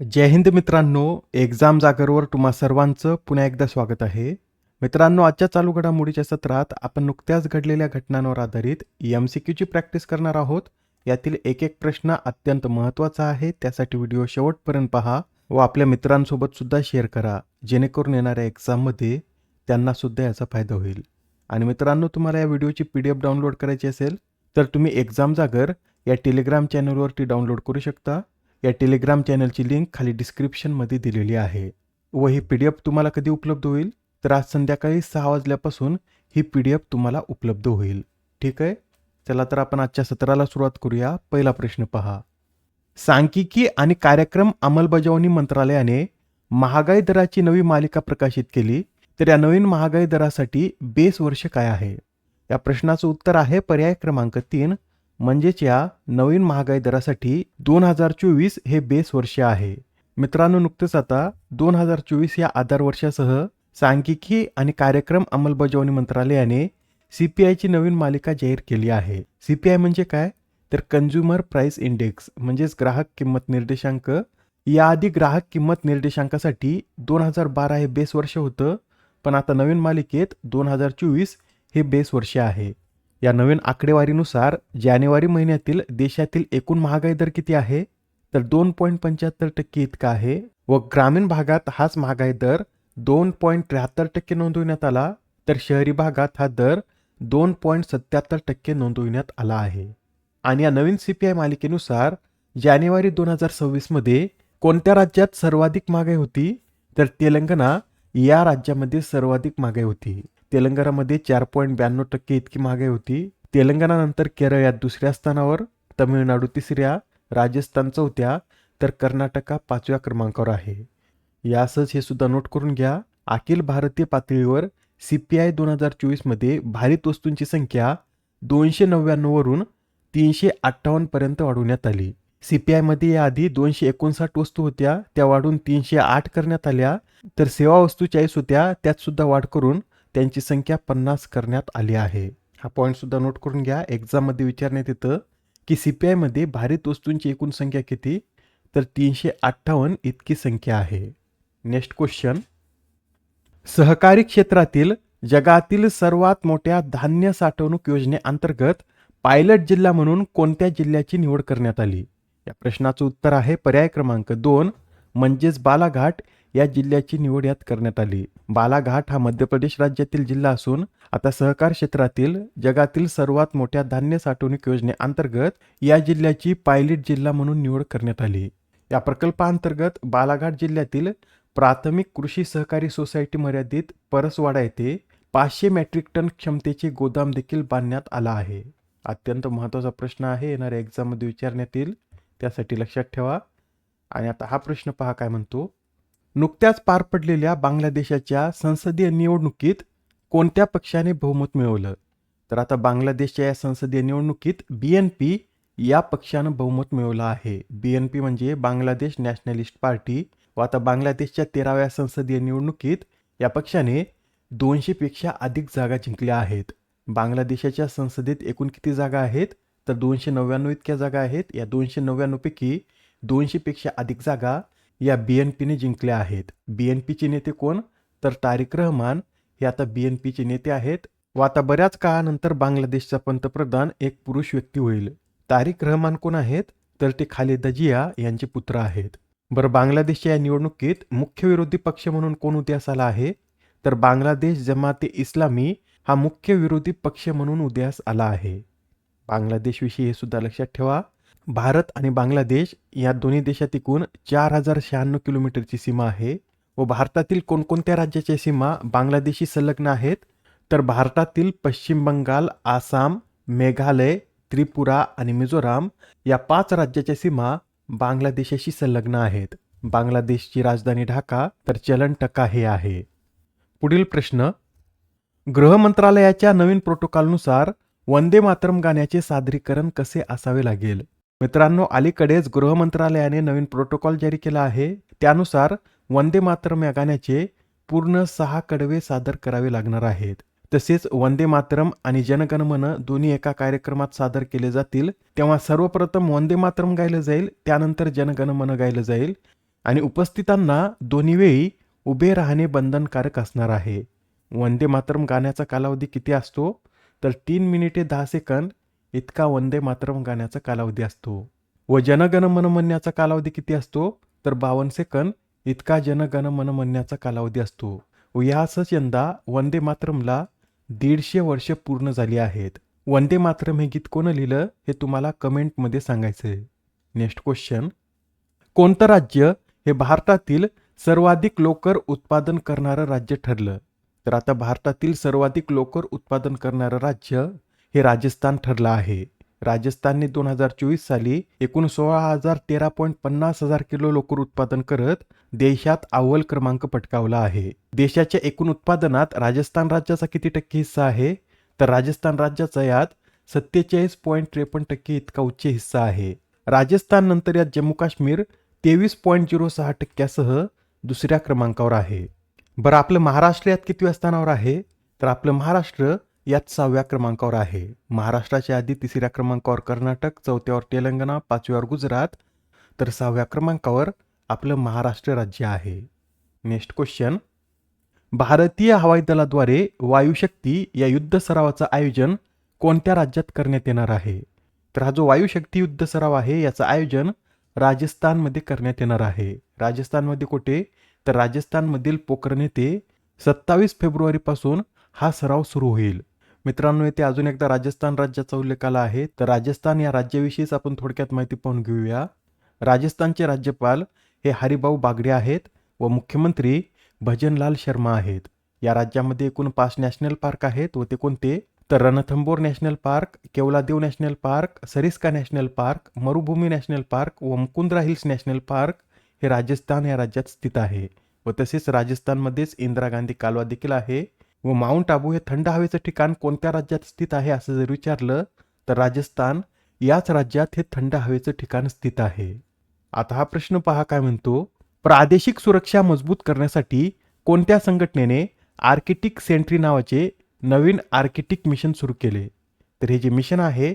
जय हिंद मित्रांनो एक्झाम जागरवर तुम्हा सर्वांचं पुन्हा एकदा स्वागत आहे. मित्रांनो आजच्या चालू घडामोडीच्या सत्रात आपण नुकत्याच घडलेल्या घटनांवर आधारित एम सी क्यूची प्रॅक्टिस करणार आहोत. यातील एक एक प्रश्न अत्यंत महत्त्वाचा आहे त्यासाठी व्हिडिओ शेवटपर्यंत पहा व आपल्या मित्रांसोबत सुद्धा शेअर करा जेणेकरून येणाऱ्या एक्झाममध्ये त्यांना सुद्धा याचा फायदा होईल. आणि मित्रांनो तुम्हाला या व्हिडिओची पी डी एफ डाउनलोड करायची असेल तर तुम्ही एक्झाम जागर या टेलिग्राम चॅनलवरती डाउनलोड करू शकता. या टेलिग्राम चॅनलची लिंक खाली डिस्क्रिप्शनमध्ये दिलेली आहे व ही पी डी एफ तुम्हाला कधी उपलब्ध होईल? तर आज संध्याकाळी सहा वाजल्यापासून ही पी डी एफ तुम्हाला उपलब्ध होईल. ठीक आहे? चला तर आपण आजच्या सत्राला सुरुवात करूया. पहिला प्रश्न पहा. सांख्यिकी आणि कार्यक्रम अंमलबजावणी मंत्रालयाने महागाई दराची नवी मालिका प्रकाशित केली तर या नवीन महागाई दरासाठी बेस वर्ष काय आहे? या प्रश्नाचं उत्तर आहे पर्याय क्रमांक तीन म्हणजेच या नवीन महागाई दरासाठी दोन हजार चोवीस हे बेस वर्ष आहे. मित्रांनो नुकतेच आता दोन हजार चोवीस या आधार वर्षासह सांख्यिकी आणि कार्यक्रम अंमलबजावणी मंत्रालयाने सीपीआयची नवीन मालिका जाहीर केली आहे. सीपीआय म्हणजे काय? तर कन्झ्युमर प्राइस इंडेक्स म्हणजेच ग्राहक किंमत निर्देशांक. याआधी ग्राहक किंमत निर्देशांकासाठी दोन हजार बारा हे बेस वर्ष होतं पण आता नवीन मालिकेत दोन हजार चोवीस हे बेस वर्ष आहे. या नवीन आकडेवारीनुसार जानेवारी महिन्यातील देशातील एकूण महागाई दर किती आहे? तर दोन पॉईंट पंच्याहत्तर टक्के इतका आहे व ग्रामीण भागात हाच महागाई दर दोन पॉईंट त्र्याहत्तर टक्के नोंदविण्यात आला. तर शहरी भागात हा दर दोन पॉईंट सत्याहत्तर टक्के नोंदविण्यात आला आहे. आणि या नवीन सी पी आय मालिकेनुसार जानेवारी दोन हजार सव्वीसमध्ये कोणत्या राज्यात सर्वाधिक महागाई होती? तर तेलंगणा या राज्यामध्ये सर्वाधिक महागाई होती. तेलंगणामध्ये चार पॉईंट ब्याण्णव टक्के इतकी महागाई होती. तेलंगणानंतर केरळ यात दुसऱ्या स्थानावर तमिळनाडू तिसऱ्या राजस्थान चौथ्या तर कर्नाटका पाचव्या क्रमांकावर आहे. यासच हे सुद्धा नोट करून घ्या. अखिल भारतीय पातळीवर सी पी आय दोन हजार चोवीसमध्ये भारित वस्तूंची संख्या दोनशे नव्याण्णववरून तीनशे अठ्ठावन्नपर्यंत वाढवण्यात आली. सी पी आयमध्ये याआधी दोनशे एकोणसाठ वस्तू होत्या त्या वाढून तीनशे आठ करण्यात आल्या. तर सेवा वस्तू चाळीस होत्या त्यात सुद्धा वाढ करून त्यांची संख्या पन्नास करण्यात आली आहे. हा पॉईंट सुद्धा नोट करून घ्या. एक्झाममध्ये विचारण्यात येतं की सी पी आयमध्ये भारित वस्तूंची एकूण संख्या किती? तर तीनशे अठ्ठावन्न इतकी संख्या आहे. नेक्स्ट क्वेश्चन सहकारी क्षेत्रातील जगातील सर्वात मोठ्या धान्य साठवणूक योजनेअंतर्गत पायलट जिल्हा म्हणून कोणत्या जिल्ह्याची निवड करण्यात आली? या प्रश्नाचं उत्तर आहे पर्याय क्रमांक दोन म्हणजेच बालाघाट या जिल्ह्याची निवड यात करण्यात आली. बालाघाट हा मध्य प्रदेश राज्यातील जिल्हा असून आता सहकार क्षेत्रातील जगातील सर्वात मोठ्या धान्य साठवणूक योजनेअंतर्गत या जिल्ह्याची पायलट जिल्हा म्हणून निवड करण्यात आली. या प्रकल्पाअंतर्गत बालाघाट जिल्ह्यातील प्राथमिक कृषी सहकारी सोसायटी मर्यादित परसवाडा येथे पाचशे मेट्रिक टन क्षमतेचे गोदाम देखील बांधण्यात आला आहे. अत्यंत महत्त्वाचा प्रश्न आहे येणाऱ्या एक्झाममध्ये विचारण्यात येईल. त्यासाठी लक्षात ठेवा. आणि आता हा प्रश्न पहा काय म्हणतो? नुकत्याच पार पडलेल्या बांगलादेशाच्या संसदीय निवडणुकीत कोणत्या पक्षाने बहुमत मिळवलं? तर आता बांगलादेशच्या या संसदीय निवडणुकीत बी एन पी या पक्षानं बहुमत मिळवलं आहे. बी एन पी म्हणजे बांगलादेश नॅशनलिस्ट पार्टी. व आता बांगलादेशच्या तेराव्या संसदीय निवडणुकीत या पक्षाने दोनशेपेक्षा अधिक जागा जिंकल्या आहेत. बांगलादेशाच्या संसदेत एकूण किती जागा आहेत? तर दोनशे नव्याण्णव इतक्या जागा आहेत. या दोनशे नव्याण्णवपैकी दोनशेपेक्षा अधिक जागा या बी एन पीने जिंकल्या आहेत. बी एन पीचे नेते कोण? तर तारिक रहमान हे आता बी एन पीचे नेते आहेत. व आता बऱ्याच काळानंतर बांगलादेशचा पंतप्रधान एक पुरुष व्यक्ती होईल. तारिक रहमान कोण आहेत? तर ते खालिदा जिया यांचे पुत्र आहेत. बरं बांगलादेशच्या या निवडणुकीत मुख्य विरोधी पक्ष म्हणून कोण उदयास आला आहे? तर बांगलादेश जमाते इस्लामी हा मुख्य विरोधी पक्ष म्हणून उदयास आला आहे. बांगलादेशविषयी हे सुद्धा लक्षात ठेवा. भारत आणि बांगलादेश या दोन्ही देशात एकूण चार हजार शहाण्णव किलोमीटरची सीमा आहे व भारतातील कोणकोणत्या राज्याच्या सीमा बांगलादेशी संलग्न आहेत? तर भारतातील पश्चिम बंगाल आसाम मेघालय त्रिपुरा आणि मिझोराम या पाच राज्याच्या सीमा बांगलादेशाशी संलग्न आहेत. बांगलादेशची राजधानी ढाका तर चलन टका हे आहे. पुढील प्रश्न. गृह मंत्रालयाच्या नवीन प्रोटोकॉलनुसार वंदे मातरम गाण्याचे सादरीकरण कसे असावे लागेल? मित्रांनो अलीकडेच गृह मंत्रालयाने नवीन प्रोटोकॉल जारी केला आहे. त्यानुसार वंदे मातरम या गाण्याचे पूर्ण सहा कडवे सादर करावे लागणार आहेत. तसेच वंदे मातरम आणि जनगणमन दोन्ही एका कार्यक्रमात सादर केले जातील. तेव्हा सर्वप्रथम वंदे मातरम गायलं जाईल त्यानंतर जनगणमन गायलं जाईल आणि उपस्थितांना दोन्ही वेळी उभे राहणे बंधनकारक असणार आहे. वंदे मातरम गाण्याचा कालावधी किती असतो? तर तीन मिनिटे दहा सेकंद इतका वंदे मातरम गाण्याचा कालावधी असतो. व जनगण मन म्हणण्याचा कालावधी किती असतो? तर बावन्न सेकंद इतका जनगण मन म्हणण्याचा कालावधी असतो. व यासच यंदा वंदे मातरमला दीडशे वर्ष पूर्ण झाली आहेत. वंदे मातरम हे गीत कोण लिहिलं हे तुम्हाला कमेंटमध्ये सांगायचं आहे नेक्स्ट क्वेश्चन. कोणतं राज्य हे भारतातील सर्वाधिक लोकर उत्पादन करणारं राज्य ठरलं? तर आता भारतातील सर्वाधिक लोकर उत्पादन करणारं राज्य हे राजस्थान ठरलं आहे. राजस्थानने दोन हजार चोवीस साली एकूण सोळा हजार तेरा पॉईंट पन्नास हजार किलो लोकर उत्पादन करत देशात अव्वल क्रमांक पटकावला आहे. देशाच्या एकूण उत्पादनात राजस्थान राज्याचा किती टक्के हिस्सा आहे? तर राजस्थान राज्याचा यात सत्तेचाळीस पॉईंट त्रेपन्न टक्के इतका उच्च हिस्सा आहे. राजस्थान नंतर यात जम्मू काश्मीर तेवीस पॉईंट झिरो सहा टक्क्यासह दुसऱ्या क्रमांकावर आहे. बरं आपलं महाराष्ट्र यात कितव्या स्थानावर आहे? तर आपलं महाराष्ट्र यात सहाव्या क्रमांकावर आहे. महाराष्ट्राच्या आधी तिसऱ्या क्रमांकावर कर्नाटक चौथ्यावर तेलंगणा पाचव्यावर गुजरात. तर सहाव्या क्रमांकावर आपलं महाराष्ट्र राज्य आहे. नेक्स्ट क्वेश्चन भारतीय हवाई दलाद्वारे वायुशक्ती या युद्ध सरावाचं आयोजन कोणत्या राज्यात करण्यात येणार आहे? तर हा जो वायुशक्ती युद्ध सराव आहे याचं आयोजन राजस्थानमध्ये करण्यात येणार आहे. राजस्थानमध्ये कुठे? तर राजस्थानमधील पोखरण येथे सत्तावीस फेब्रुवारीपासून हा सराव सुरू होईल. मित्रांनो येथे अजून एकदा राजस्थान राज्याचा उल्लेख आला आहे. तर राजस्थान या राज्याविषयीच आपण थोडक्यात माहिती पाहून घेऊया. राजस्थानचे राज्यपाल हे हरिभाऊ बागडे आहेत व मुख्यमंत्री भजनलाल शर्मा आहेत. या राज्यामध्ये एकूण पाच नॅशनल पार्क आहेत व ते कोणते? तर Ranthambore national park Keoladeo national park Sariska national park Marubhumi national park व मुकुंद्रा हिल्स नॅशनल पार्क हे राजस्थान या राज्यात स्थित आहे. व तसेच राजस्थानमध्येच इंदिरा गांधी कालवा देखील आहे. व माउंट आबू हे थंड हवेचं ठिकाण कोणत्या राज्यात स्थित आहे असं जर विचारलं तर राजस्थान याच राज्यात हे थंड हवेचं ठिकाण स्थित आहे. आता हा प्रश्न पहा काय म्हणतो. प्रादेशिक सुरक्षा मजबूत करण्यासाठी कोणत्या संघटनेने आर्किटिक सेंट्री नावाचे नवीन आर्किटिक मिशन सुरू केले? तर हे जे मिशन आहे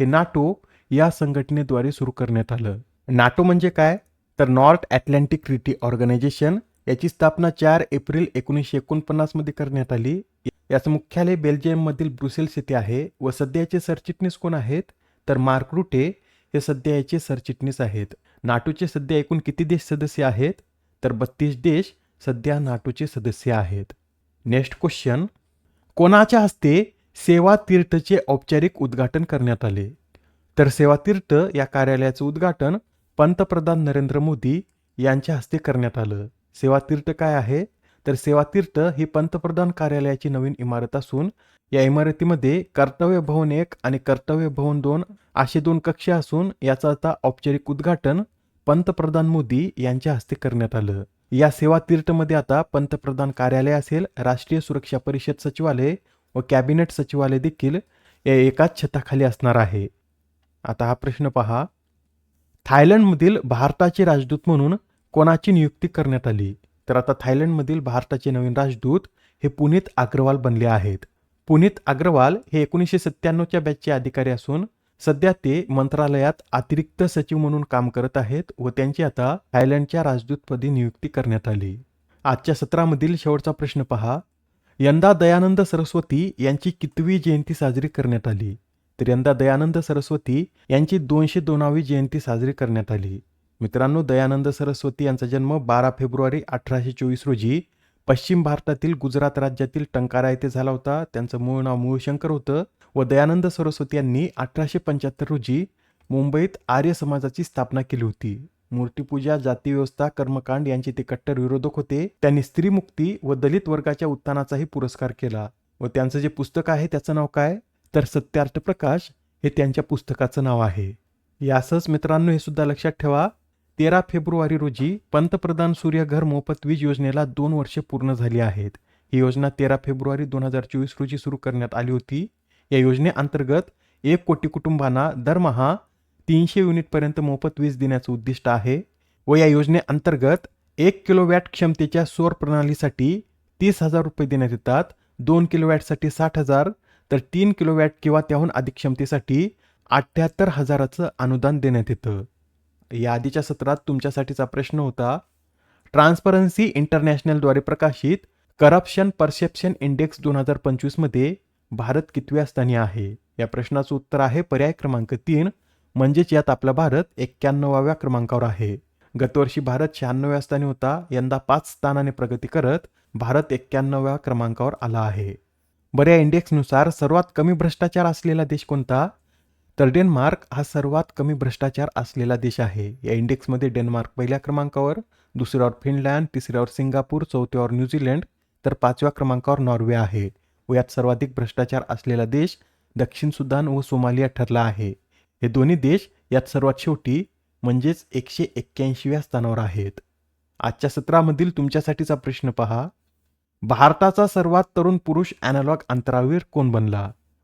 हे नाटो या संघटनेद्वारे सुरू करण्यात आलं. नाटो म्हणजे काय? तर नॉर्थ ॲटलांटिक ट्रिटी ऑर्गनायझेशन याची स्थापना चार एप्रिल एकोणीसशे एकोणपन्नासमध्ये करण्यात आली. याचं मुख्यालय बेल्जियममधील ब्रुसेल्स येथे आहे व सध्याचे सरचिटणीस कोण आहेत? तर मार्क रुटे हे सध्या याचे सरचिटणीस आहेत. नाटोचे सध्या एकूण किती देश सदस्य आहेत? तर बत्तीस देश सध्या नाटोचे सदस्य आहेत. Next question. कोणाच्या हस्ते सेवा तीर्थचे औपचारिक उद्घाटन करण्यात आले? तर सेवा तीर्थ या कार्यालयाचं उद्घाटन पंतप्रधान नरेंद्र मोदी यांच्या हस्ते करण्यात आलं. सेवा तीर्थ काय आहे? तर सेवा तीर्थ ही पंतप्रधान कार्यालयाची नवीन इमारत असून या इमारतीमध्ये कर्तव्य भवन एक आणि कर्तव्य भवन दोन असे दोन कक्ष असून याचं आता औपचारिक उद्घाटन पंतप्रधान मोदी यांच्या हस्ते करण्यात आलं. या सेवा तीर्थमध्ये आता पंतप्रधान कार्यालय असेल राष्ट्रीय सुरक्षा परिषद सचिवालय व कॅबिनेट सचिवालय देखील या एकाच छताखाली असणार आहे. आता हा प्रश्न पहा. थायलंडमधील भारताचे राजदूत म्हणून कोणाची नियुक्ती करण्यात आली? तर आता थायलंडमधील भारताचे नवीन राजदूत हे पुनीत अग्रवाल बनले आहेत. पुनीत अग्रवाल हे एकोणीसशे सत्त्याण्णवच्या बॅचचे अधिकारी असून सध्या ते मंत्रालयात अतिरिक्त सचिव म्हणून काम करत आहेत व त्यांची आता थायलंडच्या राजदूतपदी नियुक्ती करण्यात आली. आजच्या सत्रामधील शेवटचा प्रश्न पहा. यंदा दयानंद सरस्वती यांची कितवी जयंती साजरी करण्यात आली? तर यंदा दयानंद सरस्वती यांची दोनशे दोनावी जयंती साजरी करण्यात आली. मित्रांनो दयानंद सरस्वती यांचा जन्म बारा फेब्रुवारी अठराशे चोवीस रोजी पश्चिम भारतातील गुजरात राज्यातील टंकारा येथे झाला होता. त्यांचं मूळ नाव मूळशंकर होतं व दयानंद सरस्वती यांनी अठराशे पंच्याहत्तर रोजी मुंबईत आर्य समाजाची स्थापना केली होती. मूर्तीपूजा जातीव्यवस्था कर्मकांड यांचे ते कट्टर विरोधक होते. त्यांनी स्त्रीमुक्ती व दलित वर्गाच्या उत्थानाचाही पुरस्कार केला. व त्यांचं जे पुस्तक आहे त्याचं नाव काय? तर सत्यार्थ प्रकाश हे त्यांच्या पुस्तकाचं नाव आहे. यासच मित्रांनो हे सुद्धा लक्षात ठेवा. तेरा फेब्रुवारी रोजी पंतप्रधान सूर्यघर मोफत वीज योजनेला दोन वर्षे पूर्ण झाली आहेत. ही योजना तेरा फेब्रुवारी दोन हजार चोवीस रोजी सुरू करण्यात आली होती. या योजनेअंतर्गत एक कोटी कुटुंबांना दरमहा तीनशे युनिटपर्यंत मोफत वीज देण्याचं उद्दिष्ट आहे व या योजनेअंतर्गत एक किलोवॅट क्षमतेच्या सौर प्रणालीसाठी तीस हजार रुपये देण्यात येतात. दोन किलोवॅटसाठी साठ हजार तर तीन किलोवॅट किंवा त्याहून अधिक क्षमतेसाठी अठ्ठ्याहत्तर हजाराचं अनुदान देण्यात येतं. या आधीच्या सत्रात तुमच्यासाठीचा प्रश्न होता ट्रान्सपरन्सी इंटरनॅशनलद्वारे प्रकाशित करप्शन परसेप्शन इंडेक्स दोन हजार पंचवीसमध्ये भारत कितव्या स्थानी आहे? या प्रश्नाचं उत्तर आहे पर्याय क्रमांक तीन म्हणजेच यात आपला भारत एक्क्याण्णवाव्या क्रमांकावर आहे. गतवर्षी भारत शहाण्णव्या स्थानी होता यंदा पाच स्थानाने प्रगती करत भारत एक्क्याण्णव्या क्रमांकावर आला आहे. बऱ्या इंडेक्सनुसार सर्वात कमी भ्रष्टाचार असलेला देश कोणता? तर डेन्मार्क हा सर्वात कमी भ्रष्टाचार असलेला देश आहे. या इंडेक्समध्ये डेन्मार्क पहिल्या क्रमांकावर दुसऱ्यावर फिनलँड तिसऱ्यावर सिंगापूर चौथ्यावर न्यूझीलंड तर पाचव्या क्रमांकावर नॉर्वे आहे. व यात सर्वाधिक भ्रष्टाचार असलेला देश दक्षिण सुदान व सोमालिया ठरला आहे. हे दोन्ही देश यात सर्वात शेवटी म्हणजेच एकशे एक्क्याऐंशीव्या स्थानावर आहेत. आजच्या सत्रामधील तुमच्यासाठीचा प्रश्न पहा. भारताचा सर्वात तरुण पुरुष अॅनालॉग अंतरावीर कोण बनला?